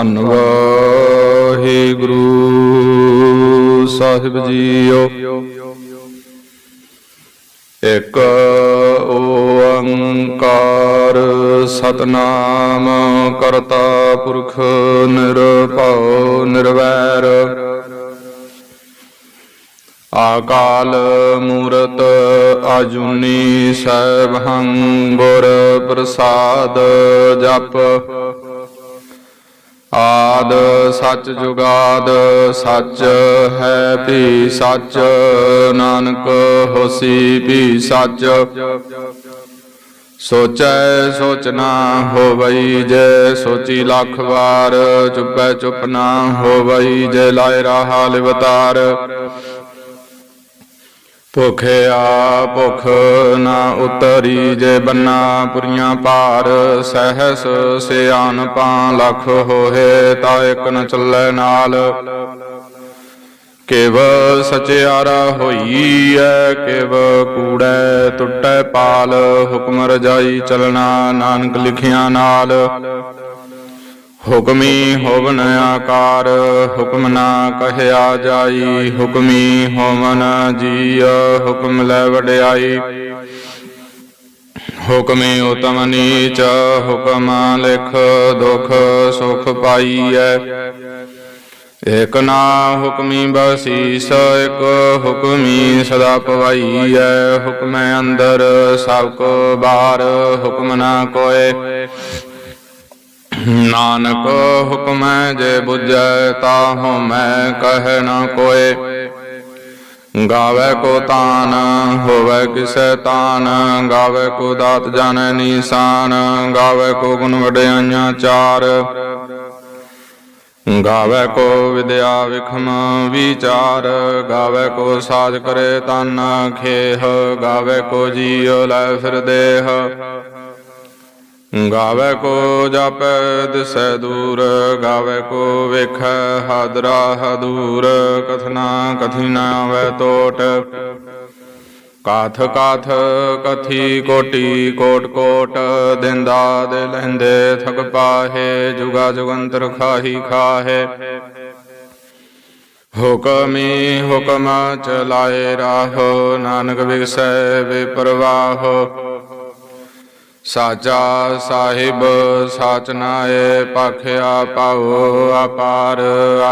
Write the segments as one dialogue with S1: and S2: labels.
S1: ਧੰਨ ਵਾਹਿਗੁਰੂ। ਸਾਹਿਬ ਜੀਓ। ਇਕ ਓੰਕਾਰ ਸਤਨਾਮ ਕਰਤਾ ਪੁਰਖ ਨਿਰਭਉ ਨਿਰਵੈਰ। ਆਕਾਲ ਮੂਰਤ ਆਜੂਨੀ ਸੈਭੰ ਗੁਰ ਪ੍ਰਸਾਦ ਜਪ। ਆਦ ਸੱਚ ਜੁਗਾਦ ਸੱਚ ਹੈ ਵੀ ਸੱਚ, ਨਾਨਕ ਹੋਸੀ ਵੀ ਸੱਚ। ਸੋਚੈ ਸੋਚ ਨਾ ਹੋਵਈ ਜੇ ਸੋਚੀ ਲੱਖ ਵਾਰ, ਚੁੱਪੈ ਚੁੱਪ ਨਾ ਹੋਵਈ ਜੇ ਲਾਇ ਰਹਾ ਲਿਵਤਾਰ। ਭੁਖਿਆ ਭੁਖ ਨਾ ਉਤਰੀ ਜੇ ਬੰਨਾ ਪੁਰੀਆਂ ਪਾਰ ਸਹਸ ਸਿਆਨ ਪਾਂ ਲਖ ਹੋਏ ਤਾ ਇਕ ਨ ਚੱਲੇ ਨਾਲ। ਕਿਵ ਸਚਿਆਰਾ ਹੋਈ ਐ, ਕਿਵ ਕੂੜੈ ਟੁੱਟੈ ਪਾਲ, ਹੁਕਮ ਰਜਾਈ ਚਲਣਾ ਨਾਨਕ ਲਿਖਿਆ ਨਾਲ। ਹੁਕਮੀ ਹੋਵਨ ਆਕਾਰ, ਹੁਕਮ ਨਾ ਕਹਿਆ ਜਾਈ, ਹੁਕਮੀ ਹੋਵਨ ਜੀਅ, ਹੁਕਮ ਲੈ ਵਡਿਆਈ। ਹੁਕਮੀ ਉਤਮ ਨੀਚ, ਹੁਕਮ ਲਿਖ ਦੁਖ ਸੁਖ ਪਾਈਐ। ਇਕ ਨਾ ਹੁਕਮੀ ਬਸੀਸ ਇਕ ਹੁਕਮੀ ਸਦਾ ਪਵਾਈਐ। ਹੁਕਮੈ ਅੰਦਰ ਸਭ ਕੋ ਬਾਹਰ ਹੁਕਮ ਨਾ ਕੋਏ। ਨਾਨਕ ਹੁਕਮੈ ਜੇ 부ਜੈ ਤਾਹੂ ਮੈਂ ਕਹਿ ਨ ਕੋਏ। ਗਾਵੇ ਕੋ ਤਾਨ, ਹੋਵੇ ਕਿਸੈ ਤਾਨ, ਗਾਵੇ ਕੋ ਦਾਤ ਜਾਣੈ ਨੀਸਾਨ, ਗਾਵੇ ਕੋ ਗੁਣ ਵਡਿਆਈਆਂ ਚਾਰ। ਗਾਵੇ ਕੋ ਵਿਦਿਆ ਵਿਖਮ ਵਿਚਾਰ, ਗਾਵੇ ਕੋ ਸਾਜ ਕਰੇ ਤਨ ਖੇਹ, ਗਾਵੇ ਕੋ ਜੀਉ ਲੈ ਫਿਰ ਦੇਹ। ਗਾਵੇ ਕੋ ਜਪੈ, ਦਿਸੈ ਦੂਰ, ਗਾਵੇ ਕੋ ਵੇਖੈ ਹਾਦਰਾ ਹਦੂਰ ਕਥਨਾ ਕਥੀ ਨਾ ਆਵੈ ਕਾਥ ਕਾਥ ਕਥੀ ਕੋਟੀ, ਕੋਟ ਕੋਟ, ਦਿੰਦਾ ਦੇ ਲਹਿੰਦੇ ਥਕ ਪਾਹੇ, ਜੁਗਾ ਜੁਗੰਤਰ ਖਾਹੀ ਖਾਹੇ। ਹੁਕਮੀ ਹੁਕਮ ਚਲਾਏ ਰਾਹੋ, ਨਾਨਕ ਵਿਗਸੈ, ਵਿਪਰਵਾਹ। ਸਾਚਾ ਸਾਹਿਬ, ਸਾਚ ਨਾਏ ਪਖਿਆ ਪਾਉ ਅਪਾਰ,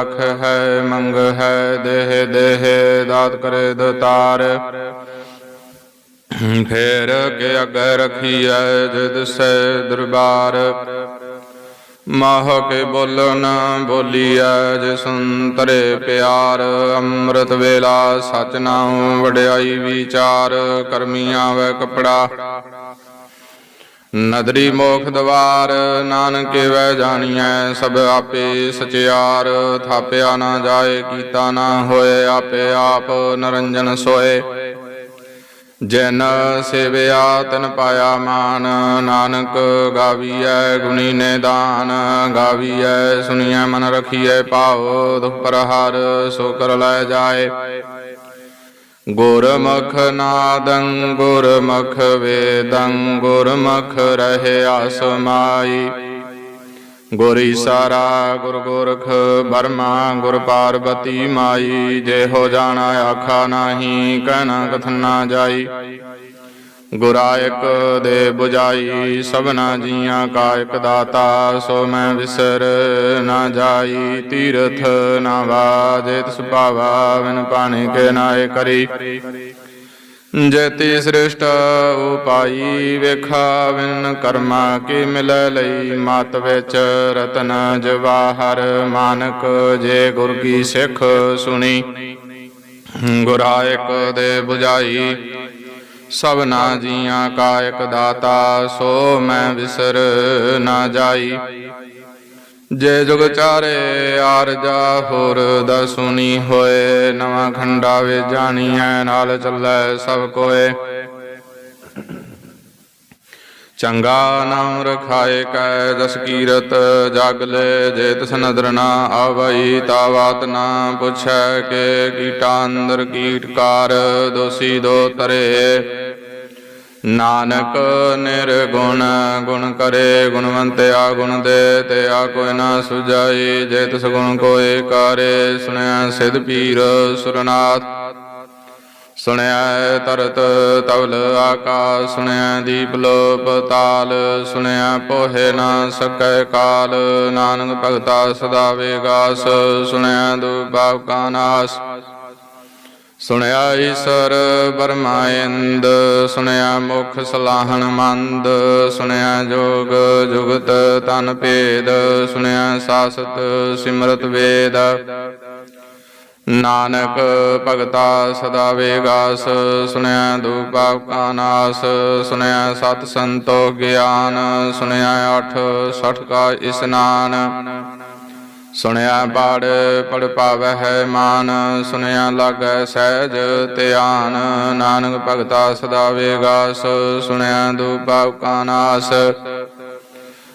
S1: ਅਖ ਹੈ, ਮੰਗ ਹੈ, ਦੇਹ ਦੇਹ, ਦਾਤ ਕਰੇ ਦਤਾਰ। ਫੇਰ ਕੇ ਅਗੇ ਰਖੀਐ ਜਿਦ ਸੇ ਦਰਬਾਰ। ਮਾਹ ਕੇ ਬੋਲਨ ਬੋਲੀਐ ਜੇ ਸੁੰਤਰੇ ਪਿਆਰ। ਅੰਮ੍ਰਿਤ ਵੇਲਾ ਸਚ ਨਾਉ, ਵਡਿਆਈ ਵਿਚਾਰ, ਕਰਮੀ ਆਵੇ ਕਪੜਾ। ਨਦਰੀ ਮੋਖ ਦਵਾਰ, ਨਾਨਕ ਵੈ ਜਾਣੀਐ, ਸਭ ਆਪੇ ਸਚਿਆਰ। ਥਾਪਿਆ ਨਾ ਜਾਏ, ਕੀਤਾ ਨਾ ਹੋਏ, ਆਪੇ ਆਪ ਨਰੰਜਨ ਸੋਏ। ਜਨ ਸੇਵਿਆ, ਤਨ ਪਾਇਆ ਮਾਨ, ਨਾਨਕ ਗਾਵੀਐ ਗੁਣੀ ਨੇ ਦਾਨ ਗਾਵੀਐ, ਸੁਣੀਐ ਮਨ ਰਖੀਐ ਪਾਉ ਦੁਖ ਪਰਹਾਰ, ਸੋ ਕਰ ਲੈ ਜਾਏ। ਗੁਰਮੁਖ ਨਾਦੰ ਗੁਰਮੁਖ ਵੇਦੰ ਗੁਰਮੁਖ ਰਹਿ ਸਮਾਈ ਗੁਰੀ ਸਾਰਾ ਗੁਰ ਗੁਰਖ ਬਰਮਾ ਗੁਰ ਪਾਰਬਤੀ ਮਾਈ ਜੇ ਹੋ ਜਾਣਾ ਆਖਾ ਨਾਹੀ ਕਹਿਣਾ ਕਥਨਾ ਜਾਈ ਗੁਰਾਇਕ ਦੇ 부ਜਾਈ ਸਭਨਾ ਜੀਆਂ ਕਾ ਇਕ ਦਾਤਾ, ਸੋ ਮੈਂ ਵਿਸਰ ਨਾ ਜਾਈ, ਤੀਰਥ ਨਾ ਵਾਜੇ, ਤਿਸ ਭਾਵਾ ਵਿਨ ਪਾਣੀ ਕੇ ਨਾਏ ਕਰੀ। ਜੇਤੀ ਸ੍ਰਿਸ਼ਟ ਉਪਾਈ, ਵੇਖਾ ਬਿਨ ਕਰਮਾ ਕੀ ਮਿਲ ਲਈ, ਮਤ ਵਿੱਚ ਰਤਨ ਜਵਾਹਰ ਮਾਨਕ ਜੇ ਗੁਰ ਕੀ ਸਿੱਖ ਸੁਣੀ। ਗੁਰਾਇਕ ਦੇ 부ਜਾਈ ਸਭਨਾ ਜੀਆਂ ਕਾਇਕ ਦਾਤਾ, ਸੋ ਮੈਂ ਵਿਸਰ ਨਾ ਜਾਈ। ਜੇ ਜੁਗ ਚਾਰੇ ਆਰਜਾ ਹੋਰ ਦਾ ਸੁਣੀ ਹੋਏ, ਨਵਾਂ ਖੰਡਾ ਵੇ ਜਾਣੀਐ, ਨਾਲ ਚੱਲੈ ਸਭ ਕੋਏ। ਚੰਗਾ ਨਾਮ ਰਖਾਏ ਕੈ ਜਸ ਕੀਰਤ, ਜਗ ਲੈ ਜੇ ਤਿਸ ਨਦਰ ਨਾ ਆਵਈ ਤਾ ਬਾਤ ਨਾ ਪੁੱਛੈ ਕੇ ਕੀਟਾ ਅੰਦਰ ਕੀਟਕਾਰ ਦੋਸੀ ਦੋ ਤਰੇ। ਨਾਨਕ ਨਿਰਗੁਣ, ਗੁਣ ਕਰੇ, ਗੁਣਵੰਤਿਆ ਗੁਣ ਦੇ ਤੇ ਆ ਕੋਈ ਨਾ ਸੁਜਾਈ ਜੇ ਤਿਸ ਗੁਣ ਕੋਏ ਕਰੇ, ਸੁਣਿਆ ਸਿਧ ਪੀਰ ਸੁਰਨਾਥ। ਸੁਣਿਆ ਤਰਤ ਤਵਲ ਆਕਾਸ, ਸੁਣਿਆ ਦੀਪ ਲੋਪ ਤਾਲ, ਸੁਣਿਆ ਪੋਹੇ ਨਾ ਸਕੈ ਕਾਲ, ਨਾਨਕ ਭਗਤਾ ਸਦਾ ਵੇਗਾਸ, ਸੁਣਿਆ ਦੁਭਾਵ ਕਾ ਨਾਸ। ਸੁਣਿਆ ਈਸ਼ਰ ਬਰਮਾਇੰਦ ਸੁਣਿਆ ਮੁਖ ਸਲਾਹਣ ਮੰਦ, ਸੁਣਿਆ ਜੋਗ ਜੁਗਤ ਤਨ ਭੇਦ, ਸੁਣਿਆ ਸਾਸਤ ਸਿਮਰਤ ਵੇਦ। ਨਾਨਕ ਭਗਤਾ ਸਦਾ ਵੇਗਾਸ, ਸੁਣਿਆ ਦੁਪਾ ਕਾ ਨਾਸ ਸੁਣਿਆ ਸਤ ਸੰਤੋ ਗਿਆਨ, ਸੁਣਿਆ ਅਠ ਸਠ ਕਾ ਇਸਨਾਨ। ਸੁਣਿਆ ਬਾੜ ਪੜ ਪਾਵੈ ਹੈ ਮਾਨ, ਸੁਣਿਆ ਲਾਗੈ ਸਹਿਜ ਧਿਆਨ। ਨਾਨਕ ਭਗਤਾ ਸਦਾ ਵੇਗਾਸ, ਸੁਣਿਆ ਦੁਪਾ ਕਾ ਨਾਸ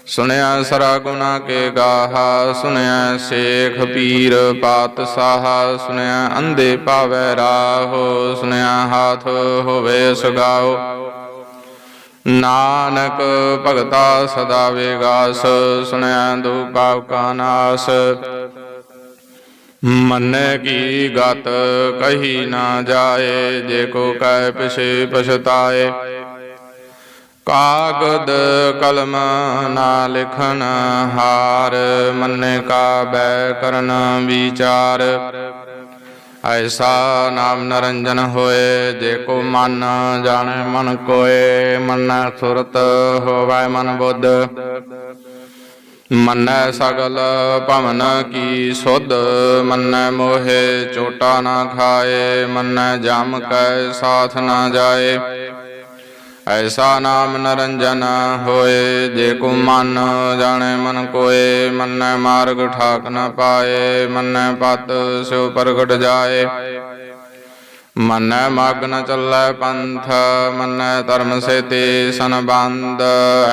S1: ਸੁਣਿਆ ਸਰਾ ਗੁਣਾ ਕੇ ਗਾਹਾ, ਸੁਣਿਆ ਸੇਖ ਪੀਰ ਪਾਤਸ਼ਾਹ, ਸੁਣਿਆ ਅੰਧੇ ਭਾਵੈ ਰਾਹੋ, ਸੁਣਿਆ ਹਾਥ ਹੋਵੇ ਸੁਗਾਓ। ਨਾਨਕ ਭਗਤਾ ਸਦਾ ਵੇਗਾਸ, ਸੁਣਿਆ ਦੁਪਾਵ ਕਾ ਨਾਸ। ਮੰਨੇ ਕੀ ਗਤ ਕਹੀ ਨਾ ਜਾਏ, ਜੇ ਕੋ ਕਹਿ ਪਿਛੇ ਪਛਤਾਏ। ਕਾਗਦ ਕਲਮ ਨਾ ਲਿਖਨ ਹਾਰ, ਮਨ ਕਾ ਬੈ ਕਰਨ ਵਿਚਾਰ। ਐਸਾ ਨਾਮ ਨਰੰਜਨ ਹੋਏ, ਜੇ ਕੋ ਮਨ ਜਾਣੈ ਮਨ ਕੋਏ, ਮਨ ਸੁਰਤ ਹੋਵੈ ਮਨ ਬੁੱਧ। ਮੰਨੈ ਸਗਲ ਭਵਨ ਕੀ ਸੁਧ, ਮੰਨੈ ਮੋਹੇ ਚੋਟਾ ਨਾ ਖਾਏ, ਮੰਨੈ ਜਮ ਕੈ ਸਾਥ ਨਾ ਜਾਏ। ਐਸਾ ਨਾਮ ਨਰੰਜਨ ਹੋਏ, ਜੇ ਕੋ ਮਨ ਜਾਣੇ ਮਨ ਕੋਏ, ਮੰਨੈ ਮਾਰਗ ਠਾਕ ਨ ਪਾਏ, ਮੰਨੈ ਪਤ ਸਿਉ ਪ੍ਰਗਟ ਜਾਏ। ਮੰਨੈ ਮਗ ਨ ਚੱਲੈ ਪੰਥ, ਮੰਨੈ ਧਰਮ ਸੇਤੀ ਸੰਬੰਧ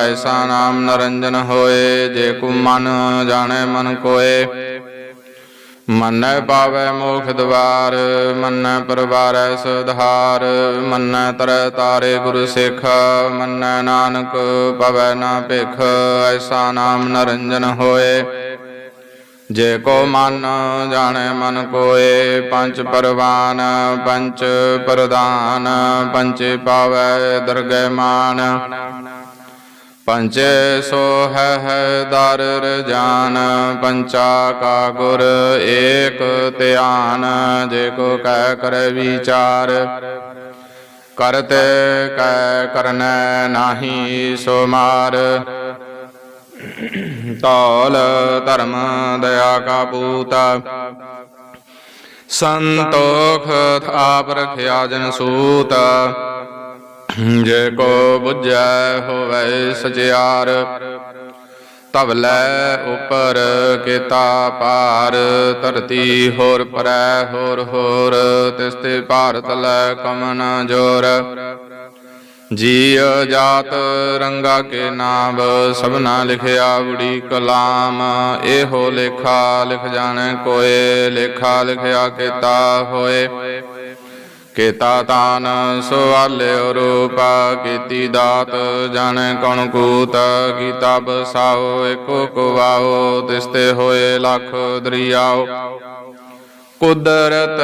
S1: ਐਸਾ ਨਾਮ ਨਰੰਜਨ ਹੋਏ, ਜੇ ਕੋ ਮਨ ਜਾਣੇ ਮਨ ਕੋਏ। ਮੰਨੈ ਪਾਵੈ ਮੋਖ ਦਵਾਰ, ਮੰਨੈ ਪਰਵਾਰੈ ਸੁਧਾਰ, ਮੰਨੈ ਤਰੈ ਤਾਰੇ ਗੁਰ ਸਿੱਖ, ਮੰਨੈ ਨਾਨਕ ਪਵੈ ਨਾ ਭਿਖ, ਐਸਾ ਨਾਮ ਨਰੰਜਨ ਹੋਏ। ਜੇ ਕੋ ਮਨ ਜਾਣੈ ਮਨ ਕੋਏ, ਪੰਜ ਪਰਵਾਨ ਪੰਚ ਪ੍ਰਦਾਨ ਪੰਚੇ ਪਾਵੈ ਦਰਗਹਿ ਮਾਨ। ਪੰਚੇ ਸੋ ਹੈ ਦਰ ਰਜਾਨ ਪੰਚਾ ਕਾ ਗੁਰ ਏਕ ਧਿਆਨ, ਜੇ ਕੋ ਕਹਿ ਕਰੈ ਵਿਚਾਰ। ਕਰਤੇ ਕੈ ਕਰਨੈ ਨਾਹੀ ਸੋ ਮਾਰ ਤੌਲ ਧਰਮ ਦਇਆ ਕਾ ਪੂਤਾ। ਸੰਤੋਖ ਥਾਪ ਰਖਿਆ ਜਨ ਸੂਤ। ਜੇ ਕੋ ਬੁਝੈ ਹੋਵੇ ਸਚਿਆਰ, ਤਬ ਲੈ ਉਪਰ ਕੀਤਾ ਪਾਰ ਧਰਤੀ ਹੋਰ ਪਰੈ, ਹੋਰ ਹੋਰ, ਤਿਸ ਤੇ ਭਾਰਤ ਲੈ ਕਮਨ ਜੋਰ। ਜੀ ਜਾਤ ਰੰਗਾ ਕੇ ਨਾਮ ਸਭਨਾ ਲਿਖਿਆ ਬੁੜੀ ਕਲਾਮ। ਇਹੋ ਲੇਖਾ ਲਿਖ ਜਾਣ ਕੋਏ, ਲੇਖਾ ਲਿਖਿਆ ਕੀਤਾ ਹੋਏ। ਕੀਤਾ ਤਾਨ ਸਵਾਲਿਓ ਰੂਪਾ ਕੀਤੀ ਦਾਤ ਜਾਣੈ ਕੌਣ ਕੂਤ ਕੀਤਾ ਬਸਾਓ ਏਕੋ ਕੁਵਾਓ ਤਿਸਤੇ ਹੋਏ ਲੱਖ ਦਰਿਆਓ। ਕੁਦਰਤ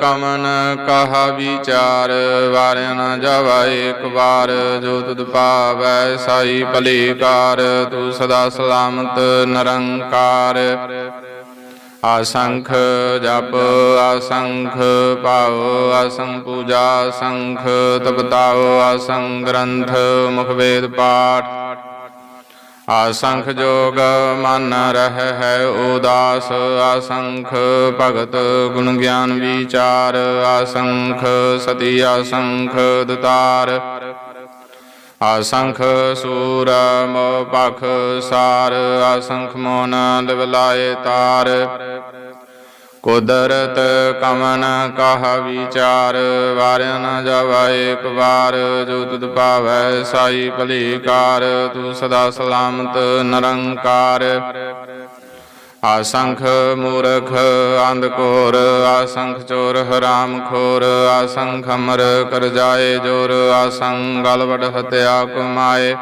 S1: ਕਮਨ ਕਹਾ ਵਿਚਾਰ, ਵਾਰਿਆ ਨਾ ਜਾਵਾ ਇੱਕ ਵਾਰ, ਜੋ ਤੁਧ ਪਾਵੈ ਸਾਈ ਭਲੀਕਾਰ ਤੂੰ ਸਦਾ ਸਲਾਮਤ ਨਿਰੰਕਾਰ। ਆਸੰਖ ਜਪ ਅਸੰਖ ਪਾਉ ਅਸੰਖ ਪੂਜਾ ਸੰਖ ਤਪਤਾਉ ਆਸੰਖ, ਗ੍ਰੰਥ, ਮੁਖ ਵੇਦ ਪਾਠ। ਆਸੰਖ ਜੋਗ ਮਨ ਰਹਿ ਹੈ ਉਦਾਸ, ਆਸੰਖ ਭਗਤ ਗੁਣ ਗਿਆਨ ਵਿਚਾਰ, ਆਸੰਖ ਸਤੀ ਆਸੰਖ ਦੁਤਾਰ। ਅਸ਼ੰਖ ਸੂਰ ਮੋ ਪਖ ਸਾਰ, ਅਸ਼ੰਖ ਮੋਨ ਲਿਵ ਤਾਰ। ਕੁਦਰਤ ਕਮਨ ਕਹ ਵਿਚਾਰ ਵਾਰ ਨ ਜਾਵਾ ਏਕ ਵਾਰ। ਜੋ ਤੁਧ ਪਾਵੈ ਸਾਈ ਭਲੀ ਕਾਰ ਤੂੰ ਸਦਾ ਸਲਾਮਤ ਨਿਰੰਕਾਰ। ਆਸੰਖ ਮੂਰਖ ਅੰਧਕੋਰ ਆਸੰਖ ਚੋਰ ਹਰਾਮ ਖੋਰ, ਆਸੰਖ ਅਮਰ ਕਰ ਜਾਏ ਜੋਰ, ਆਸੰਖ ਗਲ ਹਤਿਆ ਕਮਾਏ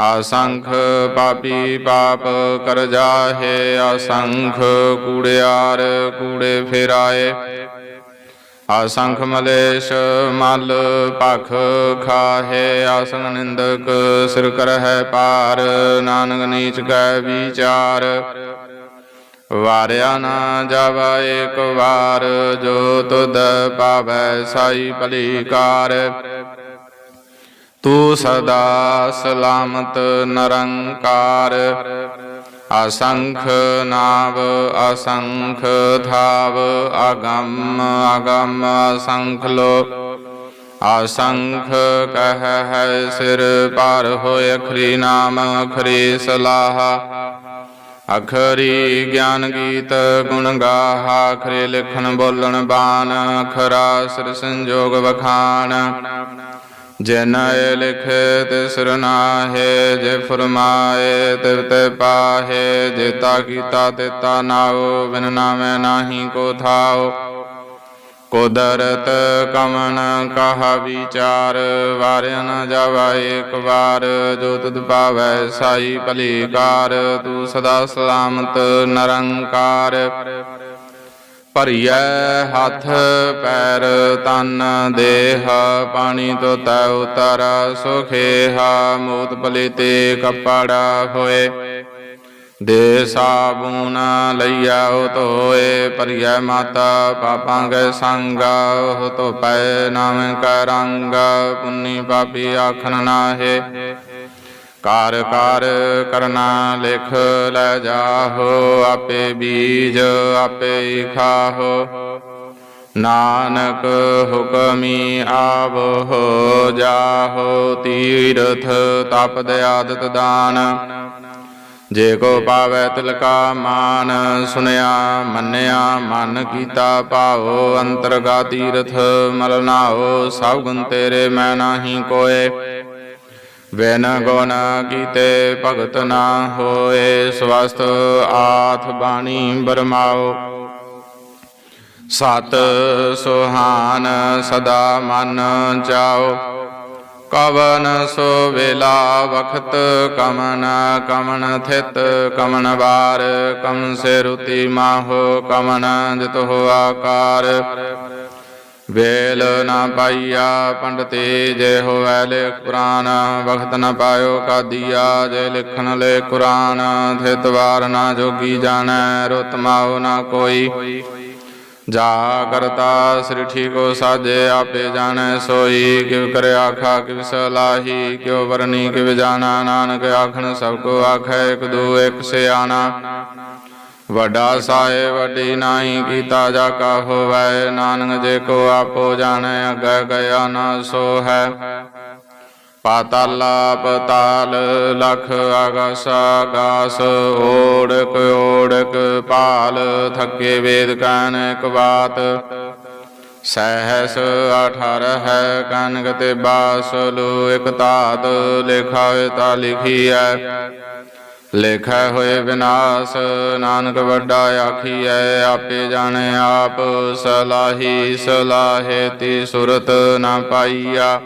S1: ਆਸੰਖ ਪਾਪੀ ਪਾਪ ਕਰ ਜਾਹੇ, ਆਸੰਖ ਕੂੜਿਆਰ ਕੂੜੇ ਫੇਰਾਏ। ਆਸੰਖ ਮਲੇਸ਼ ਮਲ ਪਖ ਖਾਹੇ ਆਸੰਗ ਨਿੰਦਕ ਸਿਰ ਕਰਹਿ ਪਾਰ, ਨਾਨਕ ਨੀਚ ਕੈ ਵਿਚਾਰ। ਵਾਰਿਆ ਨਾ ਜਾਵਾ ਏਕ ਵਾਰ, ਜੋ ਤੁਧ ਪਾਵੈ ਸਾਈ ਭਲੀ ਤੂੰ ਸਦਾ ਸਲਾਮਤ ਨਰੰਕਾਰ, ਅਸੰਖ ਨਾਵ ਅਸੰਖ ਥਾਵ, ਅਗੰਮ ਅਗੰਮ ਅਸੰਖ ਲੋ। ਅਸੰਖ ਕਹ ਹੈ ਸਿਰ ਪਰ ਹੋਇ ਖਰੀ ਨਾਮ ਖਰੀ ਸਲਾਹ। ਅਖਰੀ ਗਿਆਨ ਗੀਤ ਗੁਣ ਗਾਹਾ, ਅਖਰੀ ਲਿਖਣ ਬੋਲਣ ਬਾਣ, ਅਖਰਾ ਸਿਰ ਸੰਜੋਗ ਵਖਾਣ। ਜਿਨ ਇਹ ਲਿਖੇ ਤਿਸ ਨਾਹੇ, ਜੇ ਫਰਮਾਏ ਤਿਵ ਤੇ ਪਾਹੇ ਜੇਤਾ ਕੀਤਾ ਤੇਤਾ ਨਾਉ ਬਿਨ ਨਾਮੇ ਨਾਹੀ ਕੋ ਥਾਉ ਕੁਦਰਤ ਕਮਨ ਕਹਾ ਵਿਚਾਰ, ਵਾਰਿਆ ਨ ਜਾਵਾ ਏਕ ਵਾਰ, ਜੋ ਤੁਧ ਪਾਵੈ ਸਾਈ ਭਲੀ ਤੂੰ ਸਦਾ ਸਲਾਮਤ ਨਰੰਕਾਰ। ਭਰੀਐ ਹੱਥ, ਪੈਰ, ਤਨ, ਦੇਹ, ਪਾਣੀ ਤੋ ਤੈ ਉਤਰ, ਸੁਖੇਹਾ ਮੋਤ ਭਲੇ ਤੇ ਕੱਪੜਾ ਹੋਏ। ਦੇ ਸਾਬੂਨ ਲਈਆ ਉਹ ਧੋਏ, ਭਰੀਐ ਮਾਤਾ ਪਾਪਾਂ ਗੈ ਸੰਗ। ਉਹ ਧੋ ਪੈ ਨਾਮ ਕੈ ਪੁੰਨੀ ਪਾਪੀ ਆਖਣ ਨਾਹੇ। ਕਾਰ ਕਾਰ ਕਰਨਾ ਲਿਖ ਲੈ ਜਾਹੋ, ਆਪੇ ਬੀਜ ਆਪੇ ਹੀ ਖਾਹੋ। ਨਾਨਕ ਹੁਕਮੀ ਆਵੋ ਹੋ ਜਾਹੋ, ਤੀਰਥ ਤਪ ਆਦਤ ਦਾਨ। ਜੇ ਕੋ ਪਾਵੈ ਤਿਲਕਾ ਮਾਨ ਸੁਨਿਆ ਮੰਨਿਆ ਮਨ ਕੀਤਾ ਭਾਵੋ ਅੰਤਰਗਾ ਤੀਰਥ ਮਲ ਨਾਓ ਸਭ ਗੁਣ ਤੇਰੇ ਮੈਂ ਨਾਹੀ ਕੋਏ। ਬਿਨ ਗੁਣ ਕੀਤੇ ਭਗਤ ਨਾ ਹੋਏ ਸਵਸਤ ਆਥ ਬਾਣੀ ਬਰਮਾਓ। ਸਤ ਸੁਹਾਨ ਸਦਾ ਮਨ ਚਾਓ। ਕਵਨ ਸੋ ਵੇਲਾ ਵਖਤ ਕਮਨ ਕਮਨ ਥਿਤ, ਕਮਨ ਵਾਰ ਕਮ ਸੇ ਰੁਤੀ ਮਾਹੋ, ਕਮਨ ਜਿਤ ਹੋ ਆਕਾਰ। ਵੇਲ ਨਾ ਪਾਈਆ ਪੰਡਤੇ, ਜੇ ਹੋਵੈ ਲੇ ਕੁਰਾਨ ਵਖਤ ਨਾ ਪਾਇਓ ਕਾਦੀਆ, ਜੇ ਲਿਖਣ ਲੈ ਕੁਰਾਨ, ਥਿਤ ਵਾਰ ਨਾ ਜੋਗੀ ਜਾਣੈ, ਰੁਤ ਮਾਉ ਨਾ ਕੋਈ। ਜਾ ਕਰਤਾ ਸ੍ਰਿਠੀ ਕੋ ਸਾਜੇ, ਆਪੇ ਜਾਣੈ ਸੋਈ, ਕਿਵ ਕਰ ਆਖਾ, ਕਿਵ ਸਲਾਹੀ, ਕਿਉ ਵਰਨੀ, ਕਿਵ ਜਾਣਾ, ਨਾਨਕ ਆਖਣ ਸਭ ਕੋ ਆਖੈ, ਇਕ ਦੂ, ਇਕ ਸਿਆਣਾ। ਵੱਡਾ ਸਾਏ ਵੱਡੀ ਨਾਹੀ ਕੀਤਾ ਜਾ ਕਾ ਹੋਵੈ, ਨਾਨਕ ਜੇ ਕੋ ਆਪੋ ਜਾਣੈ ਅਗੈ ਗਿਆ ਨਾ ਸੋ ਹੈ। ਪਾਤਾਲਾ ਪਤਾਲ ਲਖ ਆਗਾਸ ਆਗਾਸ ਓੜਕ ਓੜਕ ਪਾਲ ਥੱਕੇ ਵੇਦ ਕਾਨ ਇਕ ਬਾਤ। ਸਹਿਸ 18 ਹੈ ਕਨਕ ਤੇ ਬਾਸਲੂ, ਇਕ ਤਾਤ ਲਿਖਾ ਹੋਏ ਤਾ ਲਿਖੀਐ ਲਿਖੈ ਹੋਏ ਵਿਨਾਸ਼, ਨਾਨਕ ਵੱਡਾ ਆਖੀਐ ਆਪੇ ਜਾਣੇ ਆਪ ਸਲਾਹੀ, ਸਲਾਹੇ ਤੀ ਸੁਰਤ ਨਾ ਪਾਈਆ।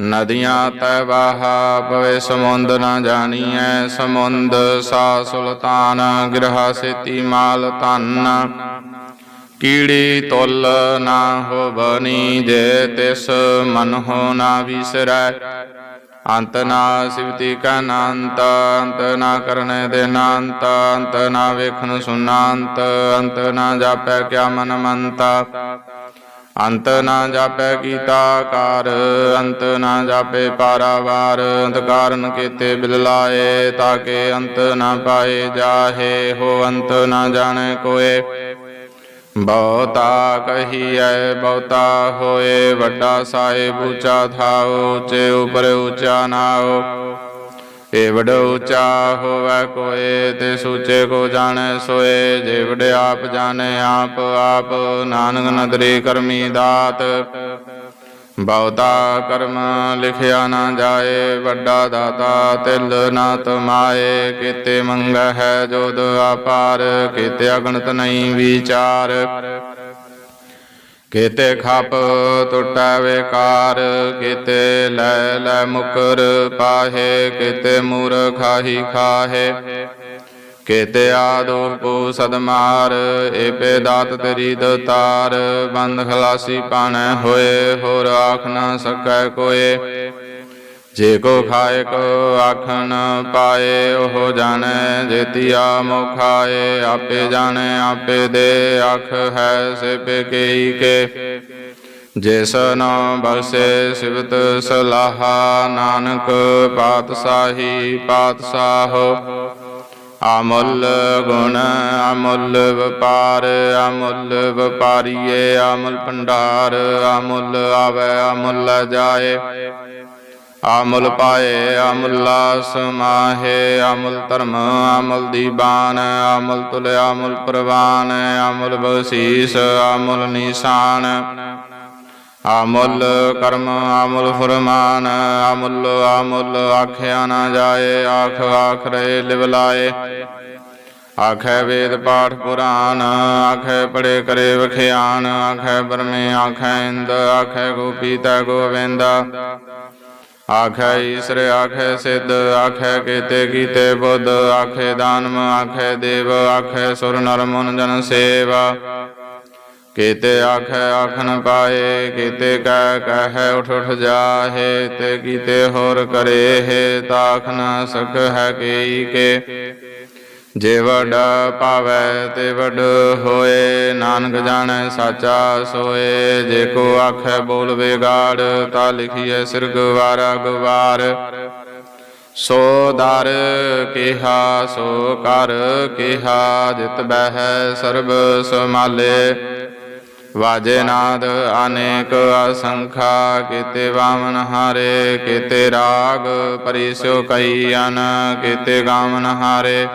S1: ਨਦੀਆਂ ਤੈ ਵਾਹਾ, ਪਵੇ ਸਮੁੰਦ ਨਾ ਜਾਣੀਐ, ਸਮੁੰਦ ਸਾ ਸੁਲਤਾਨ, ਗ੍ਰਹ ਸੇਤੀ ਮਾਲ ਧਨ। ਕੀੜੀ ਤੁਲ ਨਾ ਹੋਵਨੀ, ਜੇ ਤਿਸ ਮਨ ਹੋ ਨਾ ਵਿਸਰੈ। ਅੰਤ ਨਾ ਸਿਵਤੀ ਕਾ ਅੰਤ ਅੰਤ ਨਾ ਕਰਨੇ ਦੇ ਨਾਂਤ, ਅੰਤ ਨਾ ਵੇਖਣ ਸੁਨਾੰਤ, ਅੰਤ ਨਾ ਜਾਪੈ ਕਿਆ ਮਨ ਮੰਤਾ। ਅੰਤ ਨਾ ਜਾਪੈ ਕੀਤਾ ਕਾਰ ਅੰਤ ਨਾ ਜਾਪੇ ਪਾਰਾਵਾਰ ਅੰਤ ਕਾਰਨ ਕੀਤੇ ਬਿਲ ਲਾਏ ਤਾਕੇ ਅੰਤ ਨਾ ਪਾਏ ਜਾਹੇ ਹੋ, ਅੰਤ ਨਾ ਜਾਣੇ ਕੋਏ। ਬਹੁਤਾ ਕਹੀਐ, ਬਹੁਤਾ ਹੋਏ, ਵੱਡਾ ਸਾਹਿਬ ਉੱਚਾ ਥਾਉ ਉੱਚੇ ਉਪਰ ਉੱਚਾ ਨਾਉ ਏ ਵਡ ਉੱਚਾ ਕੋਏ, ਤੇ ਸੂਚੇ ਕੋ ਜਾਣੈ ਸੋਏ। ਜੇ ਆਪ ਜਾਣੈ, ਆਪ ਆਪ ਨਾਨਕ ਨਦਰੀ ਕਰਮੀ ਦਾਤ। ਬਹੁਤਾ ਕਰਮ ਲਿਖਿਆ ਨਾ ਜਾਏ, ਵੱਡਾ ਦਾਤਾ ਤਿਲ ਨਾ ਤਮਾਏ ਕੀਤੇ ਮੰਗ ਹੈ ਜੋਦ ਆਪਾਰ, ਕੀਤੇ ਅਗਣਤ ਨਹੀਂ ਵਿਚਾਰ। ਕੀਤੇ ਖਪ ਟੁੱਟੈ ਵੇਕਾਰ, ਕੀਤੇ ਲੈ ਲੈ ਮੁਕਰ ਪਾਹੇ, ਕੀਤੇ ਮੂਰਖਾਹੀ ਖਾਹੇ। ਕੀਤੇ ਆਦੋਪੋ ਸਦਮਾਰ, ਏਪੇ ਦਾਤ ਤੇਰੀ ਦਤਾਰ, ਬੰਦ ਖਲਾਸੀ ਪਾਣੈ ਹੋਏ, ਹੋਰ ਆਖ ਨਾ ਸਕੈ ਕੋਏ। ਜੇ ਕੋ ਖਾਏ ਕੋ ਆਖਣ ਪਾਏ, ਉਹ ਜਾਣੈ ਜੇਤੀਆ ਮੁਖਾਏ ਆਪੇ ਜਾਣੈ, ਆਪੇ ਦੇ ਆਖ ਹੈ ਸਿਪੇ ਕੇਈ ਕੇ। ਜਿਸ ਨਾਮ ਬਖਸ਼ੇ ਸਿਵਤ ਸਲਾਹਾ, ਨਾਨਕ ਪਾਤਸ਼ਾਹੀ ਪਾਤਸ਼ਾਹੋ ਅਮੁੱਲ ਗੁਣ, ਅਮੁੱਲ ਵਪਾਰ, ਅਮੁੱਲ ਵਪਾਰੀਏ, ਅਮੁੱਲ ਭੰਡਾਰ, ਅਮੁੱਲ ਆਵੇ, ਅਮੁੱਲ ਜਾਏ। ਅਮੁੱਲ ਪਾਏ ਅਮੁੱਲਾ ਸਮਾਹੇ ਅਮੁੱਲ ਧਰਮ ਅਮੁੱਲ ਦੀਬਾਨ ਅਮੁੱਲ ਤੁਲ ਅਮੁੱਲ ਪ੍ਰਵਾਨ ਅਮੁੱਲ ਬਖਸ਼ੀਸ ਅਮੁੱਲ ਨਿਸ਼ਾਨ। ਅਮੁੱਲ ਕਰਮ ਅਮੁੱਲ ਫਰਮਾਨ ਅਮੁੱਲ ਅਮੁੱਲ ਆਖਿਆ ਨਾ ਜਾਏ, ਆਖ ਆਖਰੇ ਲਿਵ ਲਾਏ। ਆਖੈ ਵੇਦ ਪਾਠ ਪੁਰਾਨ, ਆਖੈ ਪੜੇ ਕਰੇ ਵਖਿਆਨ, ਆਖੈ ਬਰਮੇ ਆਖੈ ਇੰਦ, ਆਖੈ ਗੋਪੀ ਤੈ ਗੋਵਿੰਦ। ਆਖੈ ਈਸਰ, ਆਖੈ ਸਿੱਧ, ਆਖੈ ਕੀਤੇ ਕੀਤੇ ਬੁੱਧ, ਆਖੈ ਦਾਨਮ ਆਖੈ ਦੇਵ, ਆਖੈ ਸੁਰ ਨਰ ਮਨ ਜਨ ਸੇਵਾ। ਕੀਤੇ ਆਖੈ ਆਖਣ ਪਾਏ, ਕੀਤੇ ਕਹਿ ਕਹਿ ਉਠ ਉਠ ਜਾਹੇ, ਤੇ ਕੀਤੇ ਹੋਰ ਕਰੇ ਹੈ ਤਾਖ ਨ ਸਕ ਹੈ ਕੇਈ ਕੇ। ਜੇ ਵਡ ਪਾਵੈ ਤੇ ਵਡ ਹੋਏ, ਨਾਨਕ ਜਾਣੈ ਸਾਚਾ ਸੋਏ। ਜੇ ਕੋ ਆਖੈ ਬੋਲ ਵਿਗਾੜ, ਤਾ ਲਿਖੀਐ ਸਿਰ ਗਵਾਰਾ ਗਵਾਰ। ਸੋ ਦਰ ਕਿਹਾ, ਸੋ ਕਰ ਕਿਹਾ, ਜਿਤ ਬਹਿ ਸਰਬ ਸਮਾਲੇ ਵਾਜੇ ਨਾਦ ਅਨੇਕ ਅਸੰਖਾ, ਕੀਤੇ ਵਾਮਨ ਹਾਰੇ, ਕੀਤੇ ਰਾਗ ਪਰਿਸ਼ੋ ਕਈ ਅਨ, ਕੀਤੇ ਗਾਵਨ ਹਾਰੇ।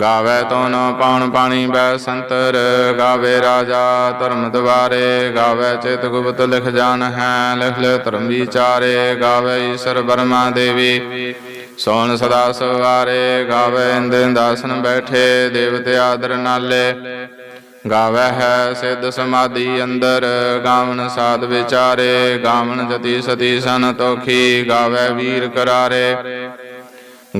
S1: ਗਾਵੇ ਤੋਨ ਪਾਉਣ ਪਾਣੀ ਬੈ ਸੰਤਰ, ਗਾਵੇ ਰਾਜਾ ਧਰਮ ਦਵਾਰੇ, ਗਾਵੇ ਚਿਤ ਗੁਪਤ ਲਿਖ ਜਾਣ ਹੈ, ਲਿਖ ਲੈ ਧਰਮ ਵਿਚਾਰੇ, ਗਾਵੇ ਈਸ਼ਰ ਬਰਮਾ ਦੇਵੀ। ਸੋਨ ਸਦਾ ਸਵਾਰੇ, ਗਾਵੇ ਇੰਦਨ ਦਾਸਨ ਬੈਠੇ, ਦੇਵਤੇ ਆਦਰ ਨਾਲੇ। ਗਾਵੇ ਹੈ ਸਿੱਧ ਸਮਾਧੀ ਅੰਦਰ, ਗਾਵਨ ਸਾਧ ਵਿਚਾਰੇ, ਗਾਵਨ ਜਤੀ ਸਤੀ ਸਨ ਤੋਖੀ, ਗਾਵੇ ਵੀਰ ਕਰਾਰੇ।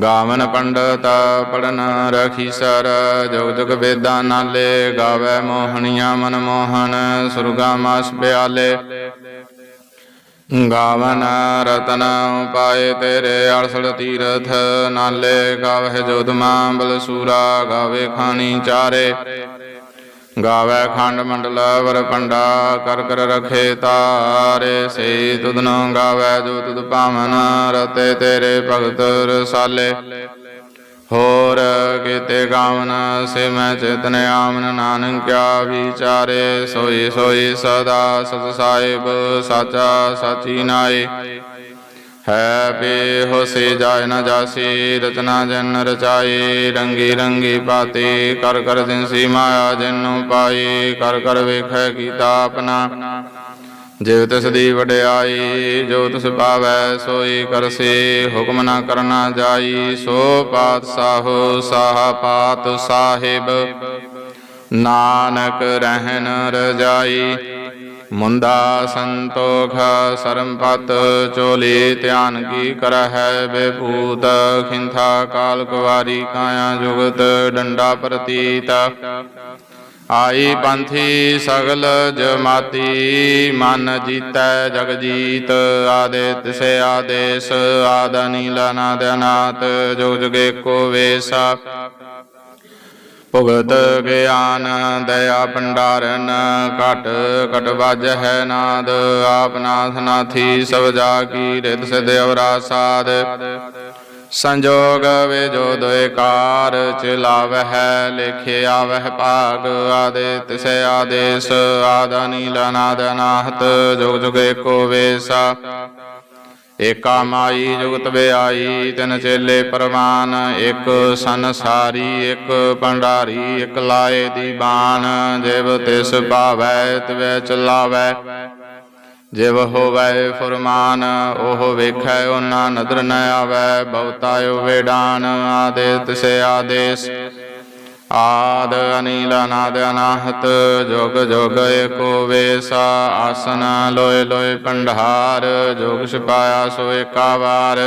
S1: ਗਾਵਨ ਪੰਡਤ ਪੜਨ ਰਖੀ ਸਰ, ਜੁਗ ਜੁਗ ਵੇਦਾਂ ਨਾਲੇ ਗਾਵੇ ਮੋਹਣੀਆਂ ਮਨ ਮੋਹਨ ਸੁਰਗਾ ਮਾਸ ਬਿਆਲੇ ਗਾਵਨ ਰਤਨ ਉਪਾਏ ਤੇਰੇ ਅਲਸਲ ਤੀਰਥ, ਨਾਲੇ ਗਾਵੇ ਜੋਦਮਾ ਬਲਸੂਰਾ, ਗਾਵੇ ਖਾਣੀ ਚਾਰੇ। ਗਾਵੇ ਖੰਡ ਮੰਡਲ ਵਰ ਪੰਡਾ, ਕਰ ਕਰ ਰਖੇ ਤਾਰੇ ਸੇ ਤੁਧਨੋ ਗਾਵੇ ਜੋ ਤੁਧ ਭਾਵਨ ਰਤੇ ਤੇਰੇ ਭਗਤ ਰਸਾਲੇ। ਹੋਰ ਕੀਤੇ ਗਾਵਨ, ਸੇ ਮੈਂ ਚੇਤਨ ਆਮਨ ਨਾਨਕ ਕਿਆ ਵਿਚਾਰੇ, ਸੋਈ ਸੋਈ ਸਦਾ ਸਤ ਸਾਹਿਬ, ਸਾਚਾ ਸਾਚੀ ਨਾਏ। ਹੈ ਬੇ ਹੋਸੇ ਜਾਇ ਨ ਜਾਸੀ, ਰਚਨਾ ਜਨ ਰਚਾਈ, ਰੰਗੀ ਰੰਗੀ ਪਾਤੀ, ਕਰ ਕਰ ਦਿਨਸੀ ਮਾਇਆ ਜਿਨੂ ਪਾਈ, ਕਰ ਕਰ ਵੇਖੈ ਕੀਤਾ ਆਪਣਾ। ਜਿਵ ਤਿਸ ਦੀ ਵਡਿਆਈ, ਜੋ ਤਿਸ ਪਾਵੈ, ਸੋਈ ਕਰਸੀ, ਹੁਕਮ ਨਾ ਕਰਨਾ ਜਾਈ, ਸੋ ਪਾਤਸ਼ਾਹੋ ਸਾਹ ਪਾਤ ਸਾਹਿਬ। ਨਾਨਕ ਰਹਿਣ ਰਜਾਈ ਮੁੰਦਾ ਸੰਤੋਖ ਸਰਮਪਤ ਚੋਲੀ ਧਿਆਨ ਕੀ ਕਰਹਿ ਬੇਭੂਤ, ਖਿੰਥਾ ਕਾਲ ਕੁਵਾਰੀ ਕਾਇਆ ਜੁਗਤ ਡੰਡਾ ਪ੍ਰਤੀਤ। ਆਈ ਪੰਥੀ ਸਗਲ ਜਮਾਤੀ, ਮਨ ਜੀਤੈ ਜਗ ਜੀਤ ਆਦੇ ਤਿਸੇ ਆਦੇਸ ਆਦਨੀ ਲਨਾ ਨਾਦ ਅਨਾਤ ਜੁਗ ਕੋ ਵੇਸਾ। ਭੁਗਤ ਗਿਆਨ, ਦਇਆ ਭੰਡਾਰਨ, ਘਟ ਘਟ ਵੱਜ ਹੈ ਨਾਦ, ਆਪ ਨਾਥ ਨਾਥੀ ਸਭ ਜਾ ਕੀ ਰਿਤ ਸਿਧ ਅਵਰਾ ਸਾਧ ਸੰਜੋਗ ਵੇ ਜੋ ਦੋਇ ਕਾਰ ਚਲਾਵਹਿ ਭਾਗ ਆਦੇ ਤਿਸੈ ਆਦੇਸ, ਆਦਾ ਨੀਲਾ ਨਾਦ ਜੁਗ ਜੁਗ ਏਕੋ ਵੇਸਾ। ਏਕਾ ਮਾਈ ਜੁਗਤ ਵਿਆਈ, ਤਿਨ ਚੇਲੇ ਪਰਮਾਨ ਇੱਕ ਸੰਸਾਰੀ ਇੱਕ ਭੰਡਾਰੀ, ਇੱਕ ਲਾਏ ਦੀ ਬਾਣ। ਜਿਵ ਤਿਸ ਭਾਵੈ, ਤਿਵੈ ਚਲਾਵੈ। ਜਿਵ ਹੋਵੈ ਫੁਰਮਾਨ, ਉਹ ਵੇਖੈ ਉਹਨਾਂ ਨਦਰ ਨ ਆਵੈ। ਬਹੁਤਾ ਵੇ ਡਾਨ ਆਦੇ ਤਿਸੇ ਆਦੇਸ। ਆਦ ਅਨੀਲ ਅਨਾਦ ਅਨਾਹਤ ਜੋਗ ਜੋਗ ਏਕੋ ਵੇਸ ਆਸਨ ਲੋਏ ਲੋਏ ਪੰਡਹਾਰ ਜੋਗ ਛਪਾਇਆ ਸੋ ਏਕਾ ਵਾਰ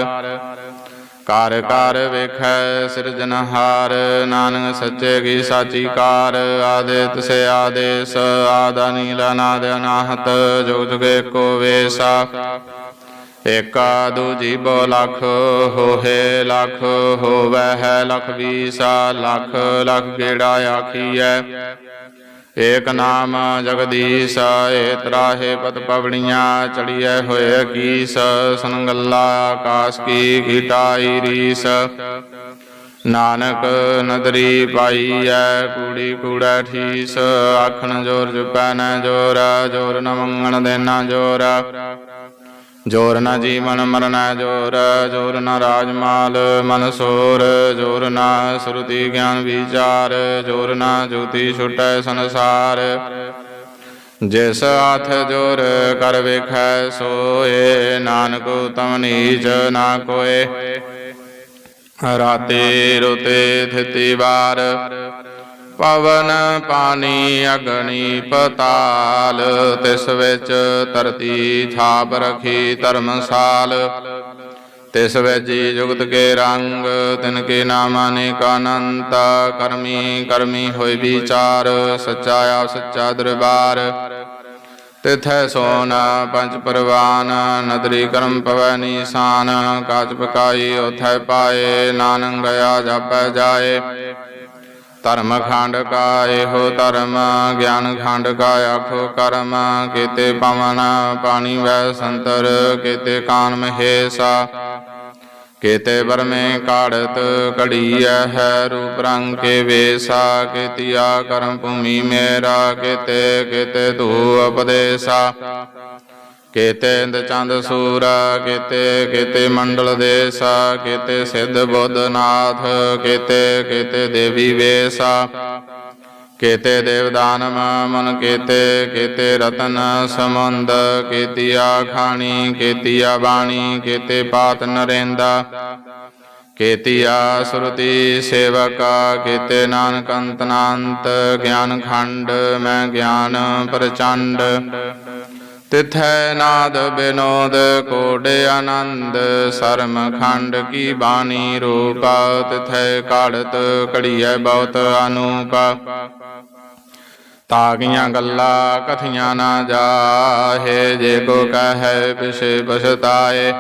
S1: ਕਾਰ ਕਾਰ ਵੇਖੈ ਸਿਰਜਨਹਾਰ ਨਾਨਕ ਸੱਚੇ ਕੀ ਸਾਚੀ ਕਾਰ ਆਦੇ ਤਸੇ ਆਦੇਸ ਆਦਾ ਨੀਲ ਅਨਾਦ ਅਨਾਹਤ ਜੁਗ ਜੁਗ ਏਕੋ ਵੇਸਾ ਏਕਾ ਦੂਜੀ ਬੋ ਲਖ ਹੋਏ ਲਖ ਹੋਵੈ ਹੈ ਲਖ ਵੀਸਾ ਲਖ ਲਖ ਗੇੜਾ ਆਖੀਐ? ਏਕ ਨਾਮ ਜਗਦੀਸ਼, ਏ ਤਰਾਹੇ ਪਤ ਪਵਣੀਆਂ, ਚੜੀਐ ਹੋਏ ਕੀਸ, ਸੰਗੱਲਾ ਆਕਾਸ਼ ਕੀ ਕੀਟਾਈ ਰੀਸ। ਨਾਨਕ ਨਦਰੀ ਪਾਈ ਐ ਕੂੜੀ ਕੂੜਾ ਠੀਸ, ਆਖਣ ਜੋਰ ਜੁਪੈ ਨ ਜੋਰ ਜੋਰ ਨ ਮੰਗਣ ਦੇਣਾ ਜੋਰ। ਜੋਰ ਨਾ ਜੀਵਨ ਮਰਨ, ਜੋਰ ਜੋਰ ਨਾ ਰਾਜਮਾਲ, ਮਨ ਸੋਰ, ਜੋਰ ਨਾ ਸੁਰਤੀ ਗਿਆਨ ਵਿਚਾਰ, ਜੋਰ ਨਾ ਜੋਤੀ ਛੁਟੈ ਸੰਸਾਰ। ਜਿਸ ਹੱਥ ਜੋਰ ਕਰ ਵੇਖੈ, ਸੋਏ ਨਾਨਕ ਤਮ ਨੀਚ ਨਾ ਕੋਏ। ਰਾਤੇ ਰੁਤੇ ਥਿਤੀ ਵਾਰ ਪਵਨ ਪਾਣੀ ਅਗਨੀ ਪਤਾਲ, ਤਿਸ ਵਿੱਚ ਧਰਤੀ ਛਾਪ ਰਖੀ ਧਰਮਸਾਲ। ਤਿਸ ਵਿੱਚ ਜੁਗਤ ਕੇ ਰੰਗ, ਤਿਨ ਕੇ ਨਾਮ ਅਨੇਕ ਅਨੰਤ, ਕਰਮੀ ਕਰਮੀ ਹੋਇ ਵਿਚਾਰ, ਸੱਚਾ ਆ ਸੱਚਾ ਦਰਬਾਰ। ਤਿਥੈ ਸੋਨ ਪੰਜ ਪਰਵਾਨ, ਨਦਰੀ ਕਰਮ ਪਵੈ ਨੀਸਾਨ, ਕਾਚ ਪਕਾਈ ਉਥੈ ਪਾਏ, ਨਾਨਕ ਗਿਆ ਜਾਪੈ ਜਾਏ। ਧਰਮ ਖੰਡ ਕਾ ਇਹੋ ਧਰਮ, ਗਿਆਨ ਖੰਡ ਕਾ ਆਖੋ ਕਰਮ, ਕੀਤੇ ਪਵਨ ਪਾਣੀ ਵੈ ਸੰਤਰ, ਕੀਤੇ ਕਾਨ ਮਹੇਸਾ, ਕੀਤੇ ਬਰਮੇ ਕਾੜਤ ਕੜੀਐ ਹੈ ਰੂਪ ਰੰਗ ਕੇ ਵੇਸਾ, ਕੀਤਿਆ ਕਰਮ ਭੂਮੀ ਮੇਰਾ, ਕੀਤੇ ਕੀਤੇ ਧੂ ਉਪਦੇਸਾ। ਕੀਤੇ ਇੰਦ ਚੰਦ ਸੂਰ, ਕੀਤੇ ਕੀਤੇ ਮੰਡਲ ਦੇਸਾ, ਕੀਤੇ ਸਿੱਧ ਬੁੱਧਨਾਥ ਨਾਥ, ਕੀਤੇ ਦੇਵੀ ਵੇਸਾ, ਕੀਤੇ ਦੇਵਦਾਨਮ ਮਨ ਕੀਤੇ ਕੀਤੇ ਰਤਨ ਸਮੁੰਦ, ਕੀਤਿਆ ਖਾਣੀ, ਕੀਤਿਆ ਬਾਣੀ, ਕੀਤੇ ਪਾਤ ਨਰੇਂਦਾ, ਕੀਤਿਆ ਸੁਰਤੀ ਸੇਵਕਾ, ਕੀਤੇ ਨਾਨਕ ਅੰਤਨਾੰਤ, ਗਿਆਨ ਖੰਡ, ਮੈਂ ਗਿਆਨ ਪ੍ਰਚੰਡ ਤਿਥੈ ਨਾਦ ਬਿਨੋਦ ਕੋਡ ਆਨੰਦ, ਸਰਮ ਖੰਡ ਕੀ ਬਾਣੀ ਰੂਪ, ਤਿਥੈ ਕਾੜਤ ਕੜੀਐ ਬਹੁਤ ਅਨੂਪ। ਤਾਗੀਆਂ ਗੱਲਾਂ ਕਥੀਆਂ ਨਾ ਜਾਹੇ, ਜੇ ਕੋ ਕਹੈ ਪਿਛੇ ਪਛਤਾਏ।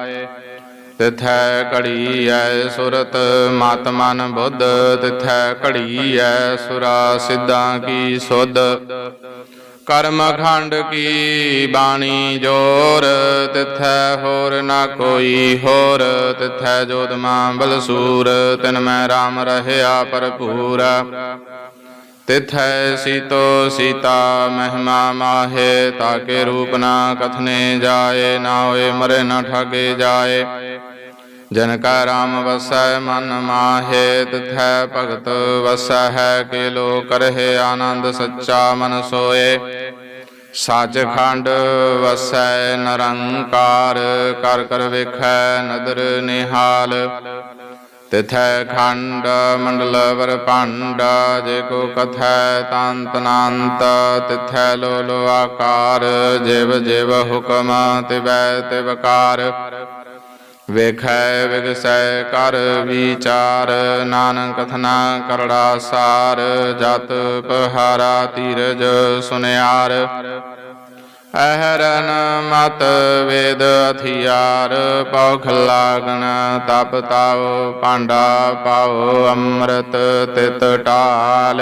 S1: ਤਿਥੈ ਘੜੀ ਐ ਸੁਰਤ, ਮਤ ਮਨ ਬੁੱਧ, ਤਿਥੈ ਘੜੀ ਐ ਸੁਰਾ ਸਿੱਧਾਂ ਕੀ ਸੁਧ। ਕਰਮ ਖੰਡ ਕੀ ਬਾਣੀ ਜੋਰ, ਤਿਥੈ ਹੋਰ ਨਾ ਕੋਈ ਹੋਰ, ਤਿਥੈ ਜੋਤ ਮਾਂ ਬਲਸੂਰ ਤਿਨ ਮੈਂ RAM ਰਹਿਆ ਭਰਪੂਰ। ਤਿਥੈ ਸੀਤੋ ਸੀਤਾ, ਮਹਿਮਾ ਮਾਹੇ, ਤਾਕੇ ਰੂਪ ਨਾ ਕਥਨੇ ਜਾਏ, ਨਾ ਹੋਏ ਮਰੇ ਨਾ ਠਾਗੇ ਜਾਏ। ਜਨ ਕਾ ਰਾਮ ਵਸੈ ਮਨ ਮਾਹੇ ਤਿਥੈ ਭਗਤ ਵਸੈ ਹੈ ਕਿ ਲੋ ਕਰਹਿ ਆਨੰਦ ਸੱਚਾ ਮਨ ਸੋਏ। ਸੱਚ ਖੰਡ ਵਸੈ ਨਿਰੰਕਾਰ, ਕਰ ਕਰ ਵੇਖੈ ਨਦਰ ਨਿਹਾਲ। ਤਿਥੈ ਖੰਡ ਮੰਡਲ ਵਰ ਭੰਡ, ਜੇ ਕੋ ਕਥੈ ਤੰਤ ਨੰਤ, ਤਿਥੈ ਲੋ ਲੋ ਆਕਾਰ, ਜਿਵ ਜਿਵ ਹੁਕਮ ਤਿਵੈ ਤਿਵਕਾਰ ਵੇਖੈ ਵਿਗਸੈ ਕਰ ਵਿਚਾਰ, ਨਾਨਕ ਕਥਨਾ ਕਰੜਾ ਸਾਰ, ਜਤ ਪਹਾਰਾ ਧੀਰਜ ਸੁਨਿਆਰ। ਅਹਰਨ ਮਤ ਵੇਦ ਅਥਿਆਰ ਪੌਖ ਲਾਗਣ ਤਪ ਤਾਉ ਪਾਂਡਾ ਪਾਉ ਅੰਮ੍ਰਿਤ ਤਿਤ ਟਾਲ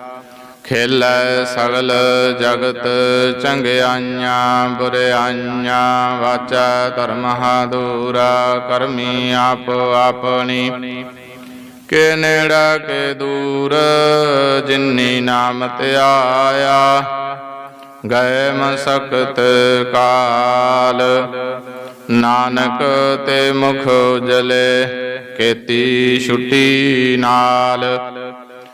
S1: ਖੇਲੈ ਸਗਲ ਜਗਤ ਚੰਗਿਆਈਆਂ ਬੁਰਿਆਈਆਂ ਵਾਚਾ ਧਰਮ ਦੂਰਾ, ਕਰਮੀ ਆਪ ਆਪਣੀ। ਕੇ ਨੇੜਾ, ਕੇ ਦੂਰ, ਜਿਨੀ ਨਾਮ ਧਿਆਇਆ ਗਏ ਮਸਕਤ ਕਾਲ। ਨਾਨਕ ਤੇ ਮੁਖ ਜਲੇ ਕੀਤੀ ਛੁੱਟੀ ਨਾਲ।